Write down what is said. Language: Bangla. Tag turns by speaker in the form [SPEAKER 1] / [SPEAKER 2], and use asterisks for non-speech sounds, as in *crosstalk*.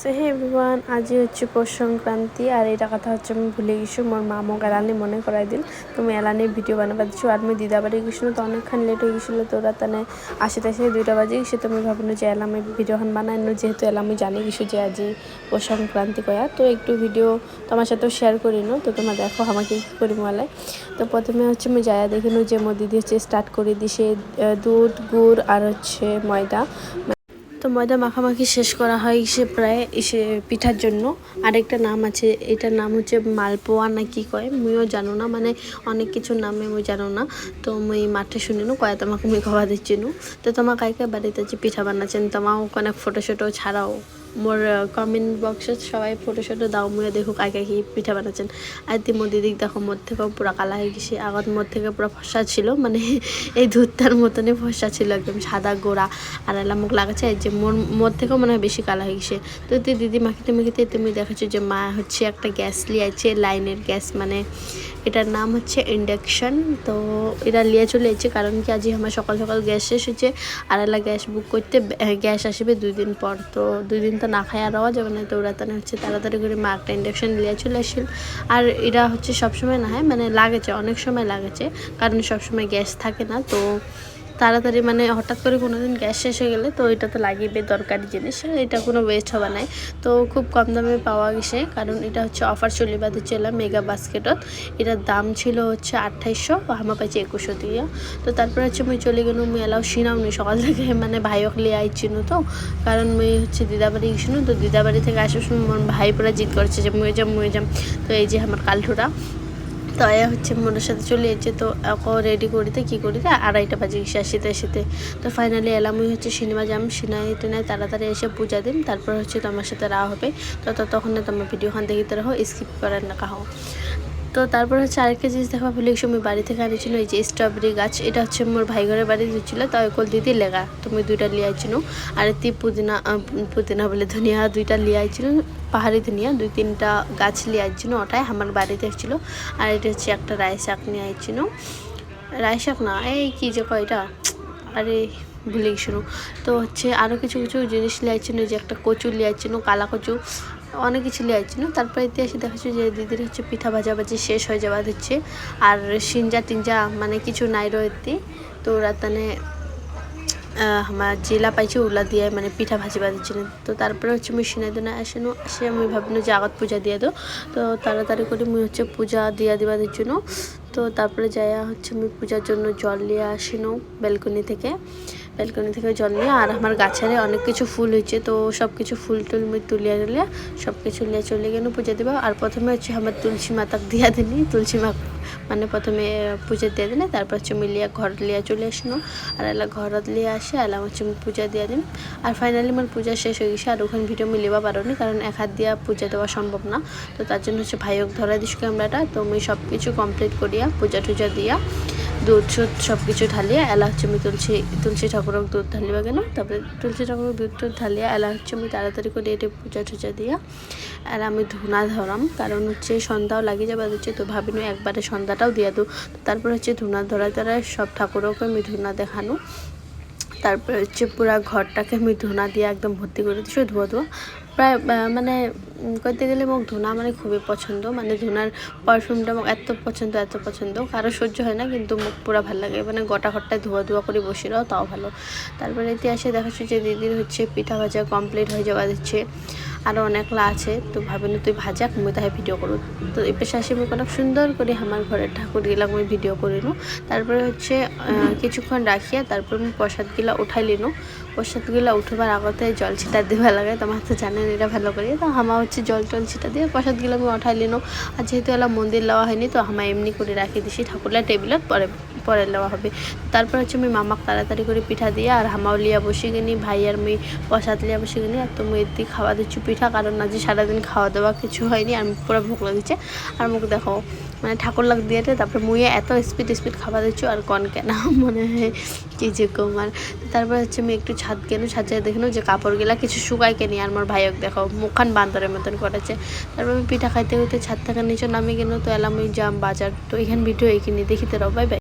[SPEAKER 1] সো হে এভরিওয়ান আজই হচ্ছে পৌষ সংক্রান্তি, আর এটা কথা হচ্ছে আমি ভুলে গেছি, মোর মা মোক এলানি মনে করাই দিল। তুমি এলানির ভিডিও বানাবা দিচ্ছ, আর আমি দিদা বাড়ি গেছিল, তো অনেকক্ষণ লেট হয়ে গেছিল, তো ওরা তানে আসে দুইটা বাজে গেছে, তো তুমি ভাবলো যে এলামি বানাই নো, যেহেতু এলামি জানি গেছি যে আজি পৌষ সংক্রান্তি কয়া। তো একটু ভিডিও তোমার সাথেও শেয়ার করি নো, তো তোমরা দেখো আমাকে কী করি মালায় তো প্রথমে হচ্ছে আমি যায়া দেখিনো যে মোর দিদি হচ্ছে স্টার্ট করে দিছে দুধ, গুড় আর হচ্ছে ময়দা। তো ময়দা মাখামাখি শেষ করা হয় সে প্রায় সে পিঠার জন্য। আরেকটা নাম আছে, এটার নাম হচ্ছে মালপোয়া না কি কয়, মুইও জানো না মানে অনেক কিছুর নামে মুই জানো না। তো মুই মাঠে শুনিনু, কয়া তোমাকে মুই খাওয়া দিচ্ছিনু। তো তোমার কাইকে বাড়িতে যে পিঠা বানাচ্ছেন, তোমাও অনেক ফটো ছাড়াও। মোর কমেন্ট বক্সে সবাই ফটো শটো দাও মুয়ে দেখো কাকে কি পিঠা বানাচ্ছেন আর তি মোর দিদিক দেখো, মোর থেকেও পুরো কালা হয়ে গেছে। আগত মোর থেকে পুরো ফসা ছিল মানে *laughs* এই দুধটার মতনই ফসা ছিল, একদম সাদা, গোড়া। আর এলা মুখ লাগাচ্ছে যে মোর মোর থেকেও মনে হয় বেশি কালা হয়ে গেছে। তো তুই দিদি মাখিতে মাখিতে তুমি দেখাচ্ছো যে মা হচ্ছে একটা গ্যাস লিয়েছে লাইনের গ্যাস মানে এটার নাম হচ্ছে ইন্ডাকশান। তো এটা লিয়ে চলে এসেছে কারণ কি আজই আমার সকাল সকাল গ্যাস শেষ হয়েছে। এলা গ্যাস বুক করতে গ্যাস আসবে দুই দিন পর। তো দুই দিন তো না খাই আর হওয়া যাবে না, তো ওরা হচ্ছে তাড়াতাড়ি করে মা একটা ইন্ডাকশন লিয়ে চলে আসছিল। আর এটা হচ্ছে সবসময় না হয় মানে লাগেছে, অনেক সময় লাগেছে। কারণ সবসময় গ্যাস থাকে না, তো তাড়াতাড়ি মানে হঠাৎ করে কোনো দিন গ্যাস শেষ হয়ে গেলে তো এটা তো লাগিবে দরকারি জিনিস এটা কোনো ওয়েস্ট হবে নাই তো খুব কম দামে পাওয়া গেছে, কারণ এটা হচ্ছে অফার চলে বাদে চলে মেগা বাস্কেটত এটার দাম ছিল হচ্ছে আঠাইশশো, আমার পাইছে একুশশো দিয়ে। তো তারপরে হচ্ছে মুই চলে গেল মুই এলাও শিনাও নি সকাল থেকে মানে ভাইওক লিয়ে আইছিল তো। কারণ মুই হচ্ছে দিদাবাড়ি গেছিল, তো দিদাবাড়ি থেকে আসার সময় ভাই পুরা জিদ করছে যে, মুয়ে যাম মুয়ে যাম। তো এই যে আমার কালঠুরা তো আয়া হচ্ছে মনের সাথে চলে এসেছে। তো আকৌ রেডি করিতে কী করিতে আড়াইটা বাজে গেছে আসিতে আসিতে তো ফাইনালি এলাম, ওই হচ্ছে সিনেমা যাম, সিনাই নেয় তাড়াতাড়ি এসে পূজা দিন তারপর হচ্ছে তোমার সাথে রা হবে। তো ততক্ষণে তোমার ভিডিওখান দেখিতে রাখো স্কিপ করার না কাহো। তো তারপর হচ্ছে আরেকটা জিনিস দেখা ভুলে গেছি আমি বাড়ি থেকে আনিছিল এই যে স্ট্রবেরি গাছ, এটা হচ্ছে মোর ভাই ঘরের বাড়ি দিচ্ছিল তাই কল দিদি লেগা, তুমি দুইটা লিয়ে আইছিল। আর তি পুদিনা পুদিনা বলে ধনিয়া দুইটা লিয়ে আইছিল, পাহাড়ি ধনিয়া, দুই তিনটা গাছ লিয়ে আইছিল ওটাই আমার বাড়িতে এসেছিল আর এটা হচ্ছে একটা রায় শাক নিয়ে আইছিল। রায় শাক না, এই কি যে কয় এটা? আরে ভুলে গেছিল তো হচ্ছে আরও কিছু কিছু জিনিস লিয়াইছিল যে একটা কচু লিয়াইছিল কালা কচু অনেক কিছু লিয়াইছিল তারপরে এতে এসে দেখাচ্ছি যে দিদির হচ্ছে পিঠা ভাজা ভাজি শেষ হয়ে যাওয়া হচ্ছে। আর সিঞ্জা টিঞ্জা মানে কিছু নাই রয়েছে তো ওরা তানে আমার জেলা পাইছে ওলা দিয়ে মানে পিঠা ভাজি বাঁধিছিলেন তো তারপরে হচ্ছে মুই সিনাই দিনে আসেনো, আসে আমি ভাবলো যে আগত পূজা দিয়ে দো। তো তাড়াতাড়ি করে মুই হচ্ছে পূজা দিয়া দিবা জন্য তো তারপরে যাইয়া হচ্ছে আমি পূজার জন্য জল নিয়ে আসিনো ব্যালকনি থেকে। ব্যালকনি থেকে জল নিয়ে, আর আমার গাছেরে অনেক কিছু ফুল হয়েছে, তো সব কিছু ফুল টুল মুই তুলিয়া তুলিয়া সব কিছু নিয়ে চলে গেল পূজা দিবা। আর প্রথমে হচ্ছে আমার তুলসী মাতাক দিয়া দিনি, তুলসী মা মানে প্রথমে পূজা দিয়ে দিলে তারপর হচ্ছে মিলিয়া ঘর লিয়া চলে আসলো আর এলা ঘরত লিয়ে আসে, এলা হচ্ছে পূজা দিয়া দিন। আর ফাইনালি আমার পূজা শেষ হয়ে গেছে, আর ওখানে ভিডিও মিলিবা পারোনি, কারণ এক হাত দিয়া পূজা দেওয়া সম্ভব না। তো তার জন্য হচ্ছে ভাইওক ধরা দিস ক্যামেরাটা, তো আমি সব কিছু কমপ্লিট করিয়া পূজা টুজা দিয়া দুধ, সুদ সব কিছু ঢালিয়া এলা হচ্ছে আমি তুলসী তুলসী ঠাকুরক দুধ ঢালিবা কেন? তারপরে তুলসী ঠাকুরক দুধ টুধ ঢালিয়া এলা হচ্ছে আমি তাড়াতাড়ি করে এটি পূজা টুজা দিয়া। আর আমি ধুনা ধরাম, কারণ হচ্ছে সন্ধ্যাও লাগিয়ে যাবে হচ্ছে, তো ভাবিনো একবারে সন্ধ্যাটাও দিয়া দু। তারপর হচ্ছে ধুনা ধরা ধরা সব ঠাকুরকে আমি ধুনা দেখানো। তারপরে হচ্ছে পুরা ঘরটাকে আমি ধুনা দিয়ে একদম ভর্তি করে দিচ্ছি ধোয়া ধোয়া। প্রায় মানে করতে গেলে মোক ধুনা মানে খুবই পছন্দ। মানে ধুনার পারফিউমটা মোক এত পছন্দ এত পছন্দ। কারও সহ্য হয় না, কিন্তু মোক পুরা ভালো লাগে। মানে গোটা ঘরটায় ধোয়া ধোয়া করে বসে রাও, তাও ভালো। তারপরে এতে আসে দেখাচ্ছি যে দিদির হচ্ছে পিঠা ভাজা কমপ্লিট হয়ে যাওয়া দিচ্ছে। আরও অনেকলা আছে। তো ভাবিনি তুই ভাজা মুই তাহে ভিডিও করু তো এই পেশা আসে মুখ অনেক সুন্দর করে আমার ঘরের ঠাকুর গিলা মুই ভিডিও করিনু তারপরে হচ্ছে কিছুক্ষণ রাখিয়া তারপর আমি প্রসাদ গিলা উঠাই লিনু প্রসাদ গিলা উঠবার আগতে জল ছিটা দিবা লাগে, তোমার তো জানেন এটা ভালো করে। তো হামা হচ্ছে জল টল ছিটা দিয়ে প্রসাদ গিলা আমি উঠাই লিনু আর যেহেতু এলা মন্দির লওয়া হয়নি, তো হামা এমনি করে রাখি দিছি, ঠাকুরলা টেবিলত পরে পরে নেওয়া হবে। তারপর হচ্ছে আমি মামাক তাড়াতাড়ি করে পিঠা দিয়ে আর হামাও লিয়া বসে গেনি, ভাই আর মেয়ে প্রসাদ লিয়া বসে গেনি। আর তো মেয়ের দিয়ে খাওয়া দিচ্ছি পিঠা, কারণ আজ সারাদিন খাওয়া দাওয়া কিছু হয়নি, আর পুরো ভোগ লাগিছে। আর মুখ দেখো মানে ঠাকুর লাগ দিয়ে তারপরে মুয়ে এত স্পিড স্পিড খাবার দিচ্ছি, আর কন কেন? *laughs* মনে হয় কি যে কমার। তারপর হচ্ছে আমি একটু ছাদ কেন ছাদ ছাদ দেখেন যে কাপড়গুলা কিছু শুকাই কেনি আর আমার ভাইয়ক দেখো মুখান বান্দরের মতন করেছে। তারপর আমি পিঠা খাইতে খাইতে ছাদ থাকার নিচে নামে কেন তো এলাম ওই জাম বাজার, তো এখানে ভিডিও এখানে দেখিতে রাও বাই বাই।